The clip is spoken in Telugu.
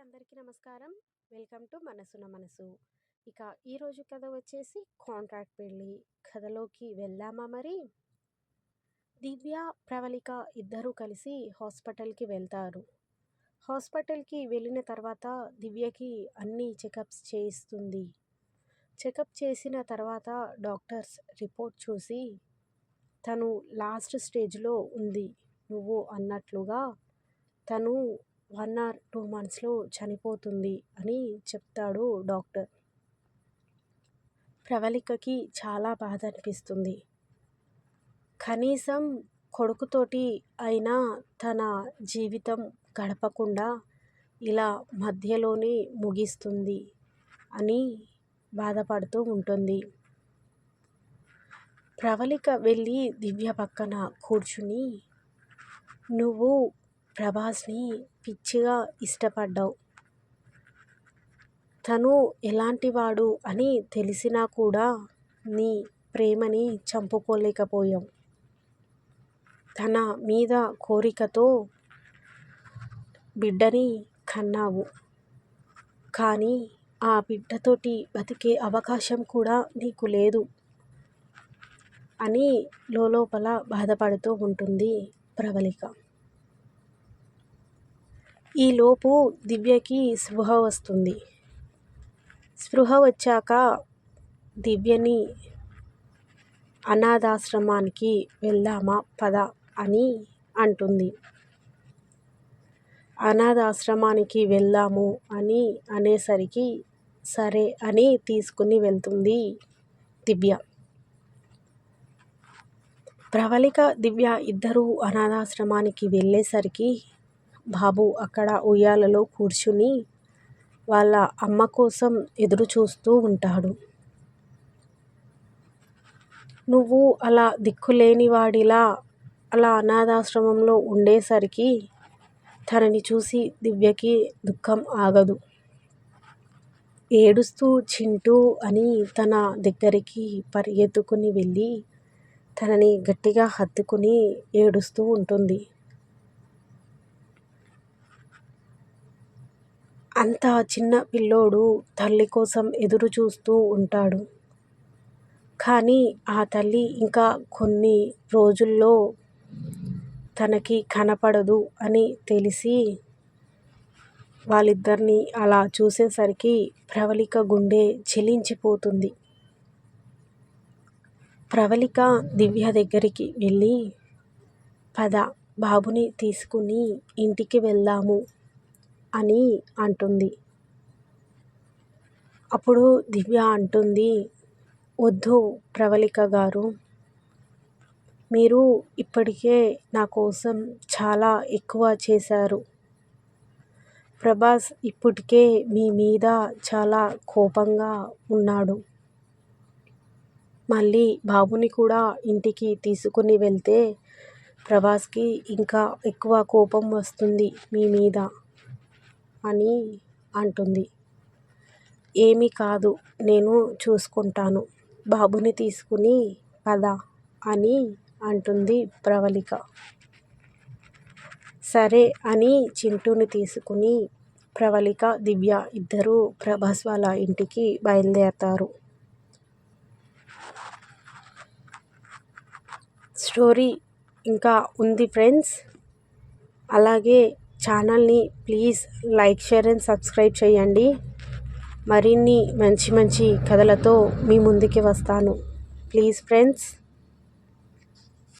అందరికీ నమస్కారం. వెల్కమ్ టు మనసున మనసు. ఇక ఈరోజు కథ వచ్చేసి కాంట్రాక్ట్ పెళ్ళి కథలోకి వెళ్ళామా మరి? దివ్య ప్రవళిక ఇద్దరూ కలిసి హాస్పిటల్కి వెళ్తారు. హాస్పిటల్కి వెళ్ళిన తర్వాత దివ్యకి అన్ని చెకప్స్ చేయిస్తుంది. చెకప్ చేసిన తర్వాత డాక్టర్స్ రిపోర్ట్ చూసి తను లాస్ట్ స్టేజ్లో ఉంది. నువ్వు అన్నట్లుగా తను వన్ ఆర్ టూ మంత్స్లో చనిపోతుంది అని చెప్తాడు డాక్టర్. ప్రవళికకి చాలా బాధ అనిపిస్తుంది. కనీసం కొడుకుతోటి అయినా తన జీవితం గడపకుండా ఇలా మధ్యలోనే ముగిస్తుంది అని బాధపడుతూ ఉంటుంది. ప్రవళిక వెళ్ళి దివ్య పక్కన కూర్చుని నువ్వు ప్రభాస్ని పిచ్చిగా ఇష్టపడ్డావు. తను ఎలాంటివాడు అని తెలిసినా కూడా నీ ప్రేమని చంపుకోలేకపోయాం. తన మీద కోరికతో బిడ్డని కన్నావు. కానీ ఆ బిడ్డతోటి బతికే అవకాశం కూడా నీకు లేదు అని లోపల బాధపడుతూ ఉంటుంది ప్రవళిక ఈలోపు దివ్యకి స్పృహ వస్తుంది. స్పృహ వచ్చాక దివ్యని అనాథాశ్రమానికి వెళ్దామా పద అని అంటుంది. అనాథాశ్రమానికి వెళ్దాము అని అనేసరికి సరే అని తీసుకుని వెళ్తుంది దివ్య. ప్రవళిక దివ్య ఇద్దరూ అనాథాశ్రమానికి వెళ్ళేసరికి బాబు అక్కడ ఉయ్యాలలో కూర్చుని వాళ్ళ అమ్మ కోసం ఎదురు చూస్తూ ఉంటాడు. నువ్వు అలా దిక్కులేని వాడిలా అలా అనాథాశ్రమంలో ఉండేసరికి తనని చూసి దివ్యకి దుఃఖం ఆగదు. ఏడుస్తూ చింటూ అని తన దగ్గరికి పరిగెత్తుకుని వెళ్ళి తనని గట్టిగా హత్తుకుని ఏడుస్తూ ఉంటుంది. అంత చిన్న పిల్లోడు తల్లి కోసం ఎదురు చూస్తూ ఉంటాడు. కానీ ఆ తల్లి ఇంకా కొన్ని రోజుల్లో తనకి కనపడదు అని తెలిసి వాళ్ళిద్దరిని అలా చూసేసరికి ప్రవళిక గుండె చెలించిపోతుంది. ప్రవళిక దివ్య దగ్గరికి వెళ్ళి పద బాబుని తీసుకుని ఇంటికి వెళ్దాము. అని అంటుంది. అప్పుడు దివ్య అంటుంది వద్దు ప్రవళిక గారు. మీరు ఇప్పటికే నా కోసం చాలా ఎక్కువ చేశారు. ప్రభాస్ ఇప్పటికే మీ మీద చాలా కోపంగా ఉన్నాడు. మళ్ళీ బాబుని కూడా ఇంటికి తీసుకుని వెళ్తే ప్రభాస్కి ఇంకా ఎక్కువ కోపం వస్తుంది మీ మీద. అని అంటుంది. ఏమీ కాదు నేను చూసుకుంటాను. బాబుని తీసుకుని పద అని అంటుంది ప్రవళిక. సరే అని చింటూని తీసుకుని ప్రవళిక దివ్య ఇద్దరూ ప్రభాస్ వాళ్ళ ఇంటికి బయలుదేరతారు. స్టోరీ ఇంకా ఉంది ఫ్రెండ్స్. అలాగే ఛానల్ని please like share and subscribe చేయండి. మరిన్ని మంచి మంచి కథలతో మీ ముందుకి వస్తాను. Please friends.